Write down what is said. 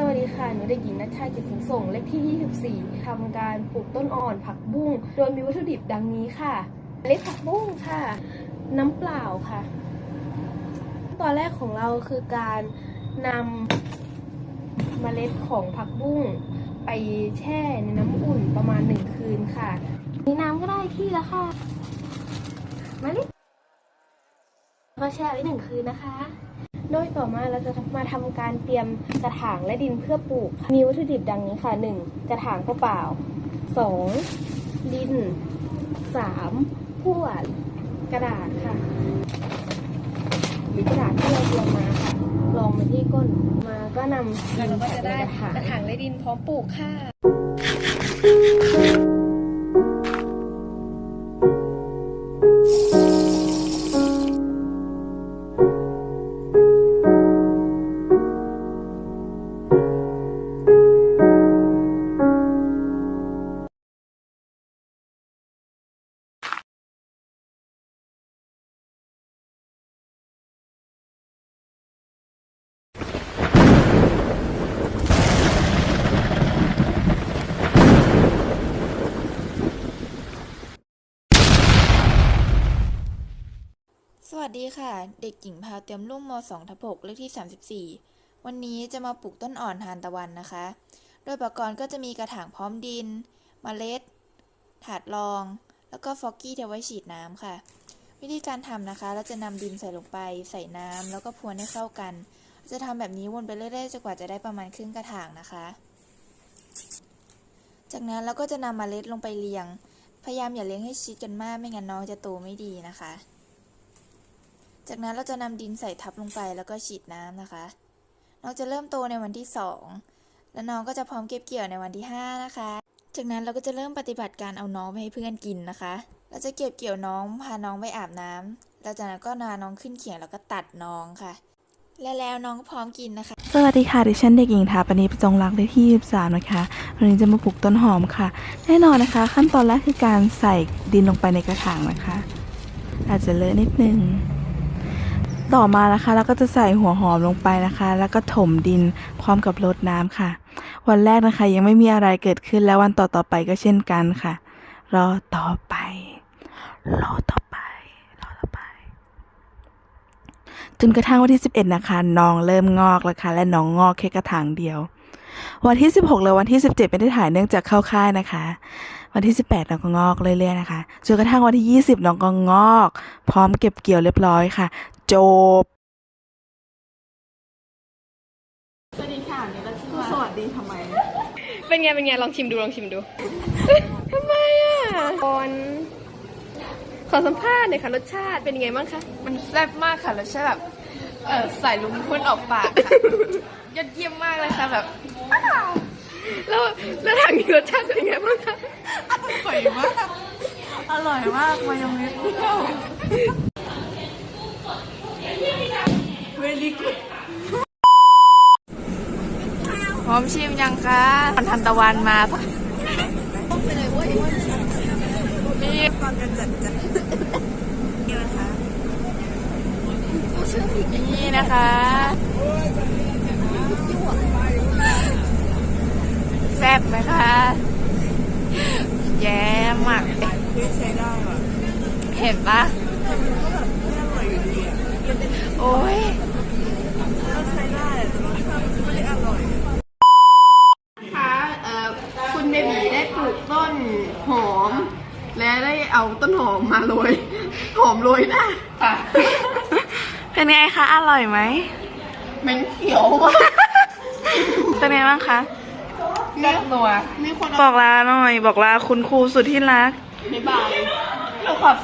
สวัสดีค่ะ หนูเด็กหญิงนัชชาจิตสิงส่ง เลขที่ 24ทำการปลูกต้นอ่อนผักบุ้ง โดยมีวัตถุดิบดังนี้ค่ะเมล็ดผักบุ้งค่ะ น้ำเปล่าค่ะ ตอนแรกของเราคือการนำเมล็ดของผักบุ้ง ไปแช่ในน้ำอุ่นประมาณหนึ่งคืนค่ะ มีน้ำก็ได้ที่ละค่ะมาลิก็แช่ไว้หนึ่งคืนนะคะ โดยต่อมาเราจะมาทำการเตรียมกระถางและดินเพื่อปลูกค่ะมีวัตถุดิบดังนี้ค่ะ 1. กระถางเปล่า 2. ดิน 3. พวดกระดาษค่ะหรือกระดาษที่เราเตรียมมาค่ะรองมาที่ก้นมาก็นำดินใส่ในกระถางกระถางและดินพร้อมปลูกค่ะ สวัสดีค่ะ เด็กหญิงพาวเตรียมรุ่งม2ทับ6เลขที่ 34 วันนี้จะมาปลูกต้นอ่อนทานตะวันนะคะ โดยอุปกรณ์ก็จะมีกระถางพร้อมดินเมล็ด ถาดรอง แล้วก็ฟอกกี้เอาไว้ฉีดน้ำค่ะ วิธีการทำนะคะ เราจะนำดินใส่ลงไป ใส่น้ำแล้วก็พรวนให้เข้ากัน จะทำแบบนี้วนไปเรื่อยๆจนกว่าจะได้ประมาณครึ่งกระถางนะคะ จากนั้นเราก็จะนำเมล็ดลงไปเรียง พยายามอย่าเลี้ยงให้ชิดกันมากไม่งั้นน้องจะโตไม่ดีนะคะ จากนั้นเราจะนำดินใส่ทับลงไปแล้วก็ฉีดน้ำนะคะ น้องจะเริ่มโตในวันที่ 2 แล้วน้องก็จะพร้อมเก็บเกี่ยวในวันที่ 5 นะคะ จากนั้นเราก็จะเริ่มปฏิบัติการเอาน้องไปให้เพื่อนกินนะคะ เราจะเก็บเกี่ยวน้องพาน้องไปอาบน้ำแล้วจากนั้นก็นาน้องขึ้นเขียงแล้วก็ตัดน้องค่ะ และแล้วน้องก็พร้อมกินนะคะ สวัสดีค่ะดิฉันเด็กหญิงถาปณีประจงรักเลขที่23นะคะวันนี้จะมาปลูกต้นหอมค่ะ แน่นอนนะคะ ขั้นตอนแรกคือการใส่ดินลงไปในกระถางนะคะ อาจจะเลอะนิดนึง ต่อมานะคะเราก็จะใส่หัวหอมลงไปนะคะ แล้วก็ถมดินพร้อมกับรดน้ำค่ะ วันแรกนะคะยังไม่มีอะไรเกิดขึ้นแล้ววันต่อต่อๆไปก็เช่นกันค่ะ รอต่อไป รอต่อไป รอต่อไป จนกระทั่งวันที่ 11 นะคะน้องเริ่มงอกแล้วค่ะและน้องงอกแค่กระถางเดียว วันที่ 16 และวันที่ 17 ไม่ได้ถ่ายเนื่องจากเข้าค่ายนะคะวันที่ 18 น้องก็งอกเรื่อยๆนะคะ จนกระทั่งวันที่ 20 น้องก็งอก พร้อมเก็บเกี่ยวเรียบร้อยค่ะ จบ สวัสดีค่ะนี่เราชื่อสวัสดีทำไม เป็นไง เป็นไง ลองชิมดู ลองชิมดู ทำไมอะก่อนขอสัมภาษณ์หน่อยค่ะ รสชาติเป็นยังไงบ้างคะ มันแซ่บมากค่ะแล้วใช่แบบเออใส่ลุมพุ่นออกปากค่ะยอดเยี่ยมมากเลยค่ะแบบแล้วแล้วทางนี้รสชาติเป็นยังไงบ้างคะ อร่อยมาก อร่อยมากมายองเนสเปรี้ยว very good พร้ อมชิมยังคะวันทันตะวันมาปะนี่ก่อนกันจัดจัดนี่นะคะนี่นะคะแซ่บไหมคะ แย่มากใช้ได้เห็นปะโอ้ย ก็ใช้ได้แต่รสชาติมันไม่ได้อร่อย คะเอ่อคุณเบบีได้ปลูกต้นหอม และได้ เอาต้นหอมมาโรยหอมโรยหน้าค่ะเป็นไงคะ อร่อยไหมเหม็นเขียวมากเป็นไงบ้างคะแซ่บนัวมีคนบอกลาหน่อย บอกลาคุณครูสุดที่รัก บ๊ายบายเราขอบ